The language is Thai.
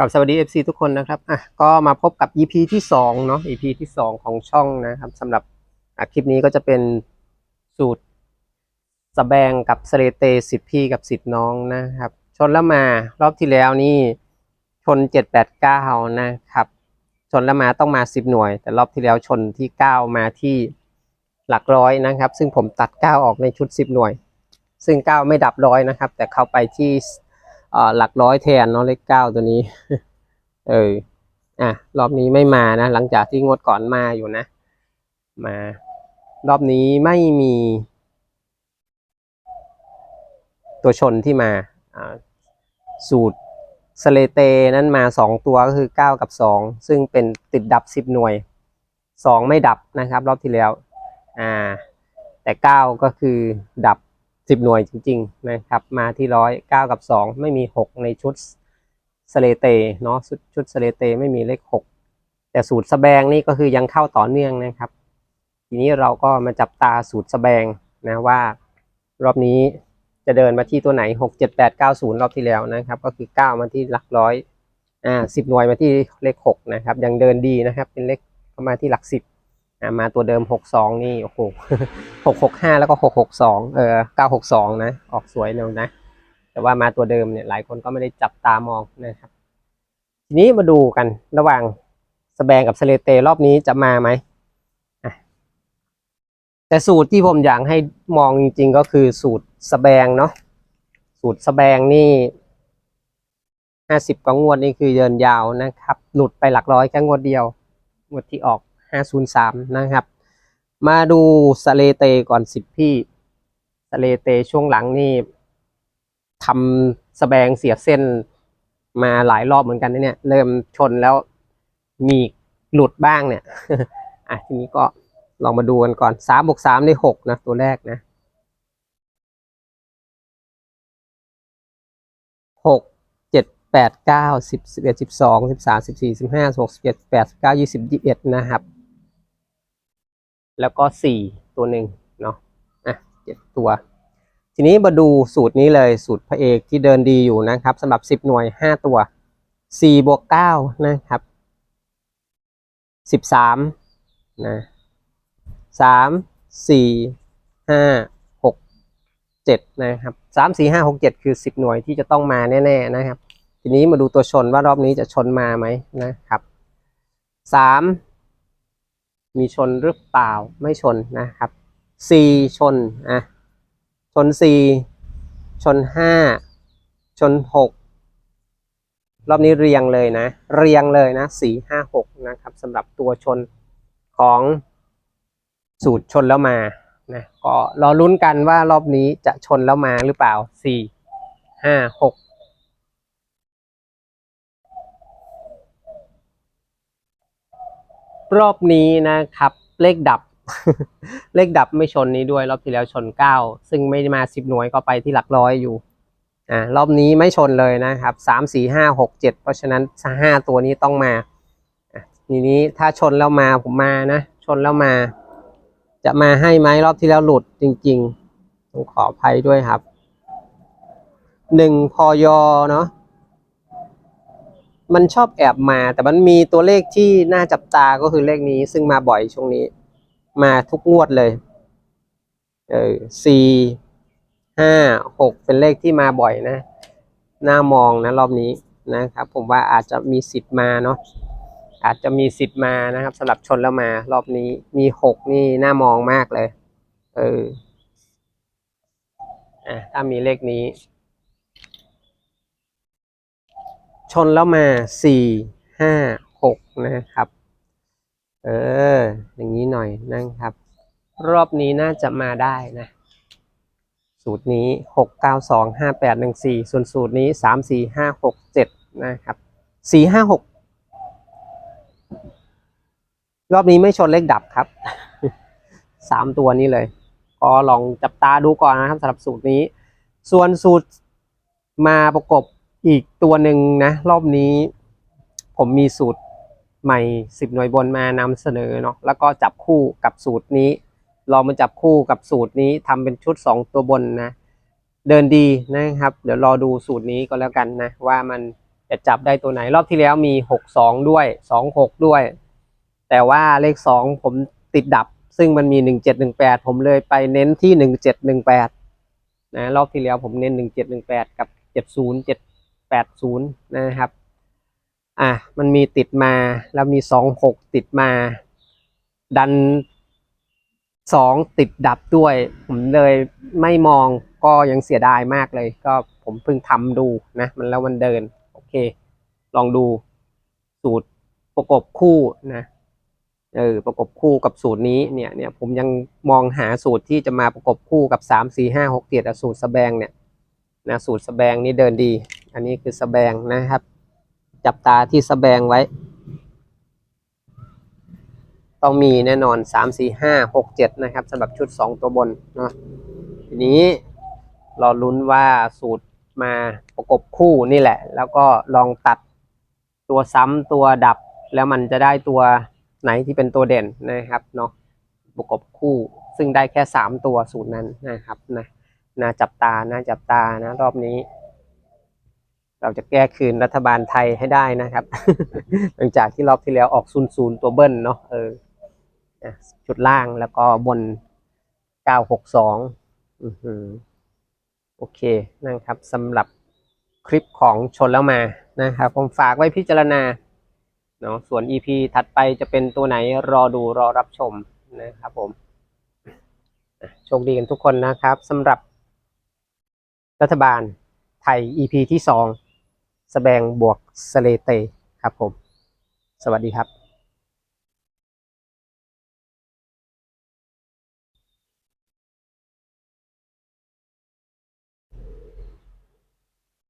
กับสวัสดี FC ทุกคนนะครับอะก็มาพบกับ EP ที่2เนาะ EP ที่2 ของช่องนะครับสำหรับคลิปนี้ก็จะเป็นสูตรสแบงกับสเลเตสิบพี่กับสิบน้องนะครับ ชนแล้วมารอบที่แล้วนี่ชน 789 นะครับ ชนแล้วมาต้องมา 10 หน่วย แต่รอบที่แล้วชนที่ 9 มาที่หลักร้อยนะครับ ซึ่งผมตัด 9 ออกในชุด 10 หน่วย ซึ่ง 9 ไม่ดับร้อยนะครับ แต่เข้าไปที่ หลักร้อยแทนเนาะเลขเก้าตัวนี้ เอออะรอบนี้ไม่มานะ หลังจากที่งวดก่อนมาอยู่นะ มา รอบนี้ไม่มี ตัวชนที่มาสูตรสเลเตนั้นมาสองตัวก็คือเก้ากับสองซึ่งเป็นติดดับสิบหน่วยสองไม่ดับนะครับ รอบที่แล้ว อ่า แต่เก้าก็คือดับ สิบหน่วยจริงๆนะครับ มาที่ร้อยเก้ากับสองไม่มีหกในชุดสเลเตเนาะชุดชุดสเลเตไม่มีเลขหกแต่สูตรสแบงนี่ก็คือยังเข้าต่อเนื่องนะครับ ทีนี้เราก็มาจับตาสูตรสแบงนะว่ารอบนี้จะเดินมาที่ตัวไหนหกเจ็ดแปดเก้าศูนย์รอบที่แล้วนะครับ ก็คือเก้ามาที่หลักร้อยอ่าสิบหน่วยมาที่เลขหกนะครับ ยังเดินดีนะครับ เป็นเลขเข้ามาที่หลักสิบ มาตัวเดิมหกสองนี่ โอ้โหหกหกห้าแล้วก็หกหกสองเออเก้าหกสองนะ ออกสวยเร็วนะ แต่ว่ามาตัวเดิมเนี่ย หลายคนก็ไม่ได้จับตามองนะครับ ทีนี้มาดูกันระหว่างสแบงกับสเลเตรอบนี้จะมาไหม แต่สูตรที่ผมอยากให้มองจริงๆก็คือสูตรสแบงเนาะ สูตรสแบงนี่ห้าสิบกว่างวดนี่คือเดินยาวนะครับ หลุดไปหลักร้อยแค่งวดเดียว งวดที่ออก 503 นะครับ มาดูสเลเตก่อนสิบพี่สเลเตช่วงหลังนี่ทำสแบงเสียบเส้นมาหลายรอบเหมือนกันนะเนี่ย เริ่มชนแล้วมีหลุดบ้างเนี่ย อะทีนี้ก็ลองมาดูกันก่อนสามบวกสามได้หกนะ ตัวแรกนะหกเจ็ดแปดเก้าสิบสิบเอ็ดสิบสองสิบสามสิบสี่สิบห้าหกสิบเจ็ดแปดสิบเก้ายี่สิบยี่สิบเอ็ดนะครับ แล้วก็สี่ตัวหนึ่งเนาะอะเจ็ดตัว ทีนี้มาดูสูตรนี้เลยสูตรพระเอกที่เดินดีอยู่นะครับสำหรับสิบหน่วยห้าตัวสี่บวกเก้านะครับสิบสามนะสามสี่ห้าหกเจ็ดนะครับสามสี่ห้าหกเจ็ดคือสิบหน่วยที่จะต้องมาแน่ ๆนะครับ ทีนี้มาดูตัวชนว่ารอบนี้จะชนมาไหมนะครับสาม มีชนหรือเปล่าไม่ชนนะครับ C ชนอะชน C ชน 5 ชน 6 รอบนี้เรียงเลยนะ เรียงเลยนะ 4 5 6 นะครับสำหรับตัวชนของสูตรชนแล้วมานะก็รอลุ้นกันว่ารอบนี้จะชนแล้วมาหรือเปล่า 4 5 6 รอบนี้นะครับ เลขดับ เลขดับไม่ชนนี้ด้วย รอบที่แล้วชนเก้าซึ่งไม่มาสิบหน่วยก็ไปที่หลักร้อยอยู่อ่ารอบนี้ไม่ชนเลยนะครับสามสี่ห้าหกเจ็ดเพราะฉะนั้นห้าตัวนี้ต้องมาอะทีนี้ถ้าชนแล้วมาผมมานะ ชนแล้วมา จะมาให้ไหมรอบที่แล้วหลุดจริงๆต้องขออภัยด้วยครับหนึ่งพอยอเนาะ มันชอบแอบมา แต่มันมีตัวเลขที่น่าจับตาก็คือเลขนี้ ซึ่งมาบ่อยช่วงนี้ มาทุกงวดเลย เออสี่ห้าหกเป็นเลขที่มาบ่อยนะน่ามองนะรอบนี้นะครับ ผมว่าอาจจะมีสิทธิ์มาเนาะอาจจะมีสิทธิ์มานะครับสำหรับชนแล้วมา รอบนี้มีหกนี่น่ามองมากเลย เอออะถ้ามีเลขนี้ ชนแล้วมาสี่ห้าหกนะครับ เออ อย่างนี้หน่อยนะครับ รอบนี้น่าจะมาได้นะ สูตรนี้หกเก้าสองห้าแปดหนึ่งสี่ส่วนสูตรนี้สามสี่ห้าหกเจ็ดนะครับสี่ห้าหกรอบนี้ไม่ชนเลขดับครับสามตัวนี้เลย ก็ลองจับตาดูก่อนนะครับสำหรับสูตรนี้ ส่วนสูตรมาประกบ อีกตัวหนึ่งนะ รอบนี้ ผมมีสูตรใหม่สิบหน่วยบนมานำเสนอเนาะแล้วก็จับคู่กับสูตรนี้ ลองมาจับคู่กับสูตรนี้ทำเป็นชุดสองตัวบนนะ เดินดีนะครับ เดี๋ยวรอดูสูตรนี้ก็แล้วกันนะ ว่ามันจะจับได้ตัวไหนรอบที่แล้วมีหกสองด้วยสองหกด้วย แต่ว่าเลขสองผมติดดับ ซึ่งมันมีหนึ่งเจ็ดหนึ่งแปดผมเลยไปเน้นที่หนึ่งเจ็ดหนึ่งแปดนะรอบที่แล้วผมเน้นหนึ่งเจ็ดหนึ่งแปดกับเจ็ดศูนย์เจ็ด แปดศูนย์นะครับ อะมันมีติดมาแล้วมีสองหกติดมา ดันสองติดดับด้วย ผมเลยไม่มองก็ยังเสียดายมากเลย ก็ผมเพิ่งทำดูนะมันแล้วมันเดิน โอเค ลองดูสูตรประกบคู่นะเออประกบคู่กับสูตรนี้เนี่ยเนี่ยผมยังมองหาสูตรที่จะมาประกบคู่กับสามสี่ห้าหกเจ็ดสูตรสแบงเนี่ยนะสูตรสแบงนี่เดินดี อันนี้คือสแบงนะครับ จับตาที่สแบงไว้ ต้องมีแน่นอนสามสี่ห้าหกเจ็ดนะครับสำหรับชุดสองตัวบนเนาะทีนี้รอลุ้นว่าสูตรมาประกบคู่นี่แหละ แล้วก็ลองตัดตัวซ้ำตัวดับ แล้วมันจะได้ตัวไหนที่เป็นตัวเด่นนะครับเนาะประกบคู่ซึ่งได้แค่สามตัวสูตรนั้นนะครับนะน่าจับตาน่าจับตานะรอบนี้ เราจะแก้คืนรัฐบาลไทยให้ได้นะครับ หลังจากที่รอบที่แล้วออกศูนย์ศูนย์ตัวเบิ้ลเนาะเออนะชุดล่างแล้วก็บนเก้าหกสองโอเคนะครับสำหรับคลิปของชนแล้วมานะครับผมฝากไว้พิจารณาเนาะส่วน EP ถัดไปจะเป็นตัวไหนรอดูรอรับชมนะครับผมโชคดีกันทุกคนนะครับสำหรับรัฐบาลไทย EP ที่สอง สแบงบวกสเลเตครับผม สวัสดีครับ